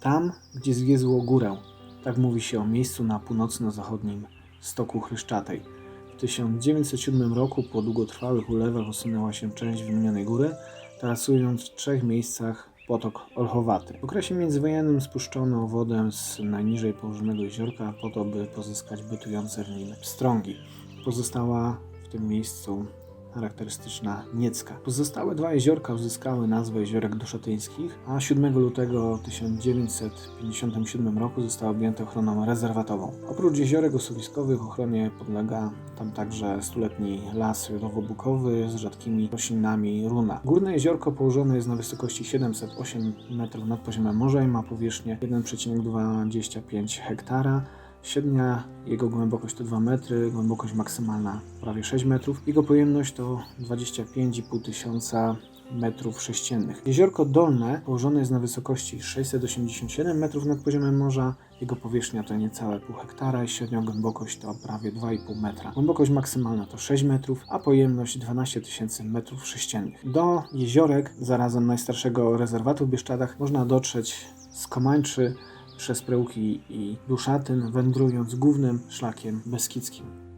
Tam, gdzie zwiezło górę. Tak mówi się o miejscu na północno-zachodnim stoku Chryszczatej. W 1907 roku po długotrwałych ulewach usunęła się część wymienionej góry, trasując w trzech miejscach potok Olchowaty. W okresie międzywojennym spuszczono wodę z najniżej położonego jeziorka po to, by pozyskać bytujące w nim pstrągi. Pozostała w tym miejscu charakterystyczna Niecka. Pozostałe dwa jeziorka uzyskały nazwę Jeziorek Duszatyńskich, a 7 lutego 1957 roku zostały objęte ochroną rezerwatową. Oprócz jeziorek osuwiskowych ochronie podlega tam także stuletni las jodowo-bukowy z rzadkimi roślinami runa. Górne jeziorko położone jest na wysokości 708 metrów nad poziomem morza i ma powierzchnię 1,25 hektara. Średnia jego głębokość to 2 metry, głębokość maksymalna prawie 6 metrów. Jego pojemność to 25,5 tysiąca metrów sześciennych. Jeziorko Dolne położone jest na wysokości 687 metrów nad poziomem morza. Jego powierzchnia to niecałe pół hektara i średnia głębokość to prawie 2,5 metra. Głębokość maksymalna to 6 metrów, a pojemność 12 tysięcy metrów sześciennych. Do jeziorek, zarazem najstarszego rezerwatu w Bieszczadach, można dotrzeć z Komańczy przez Prełki i Duszatyn, wędrując głównym szlakiem beskidzkim.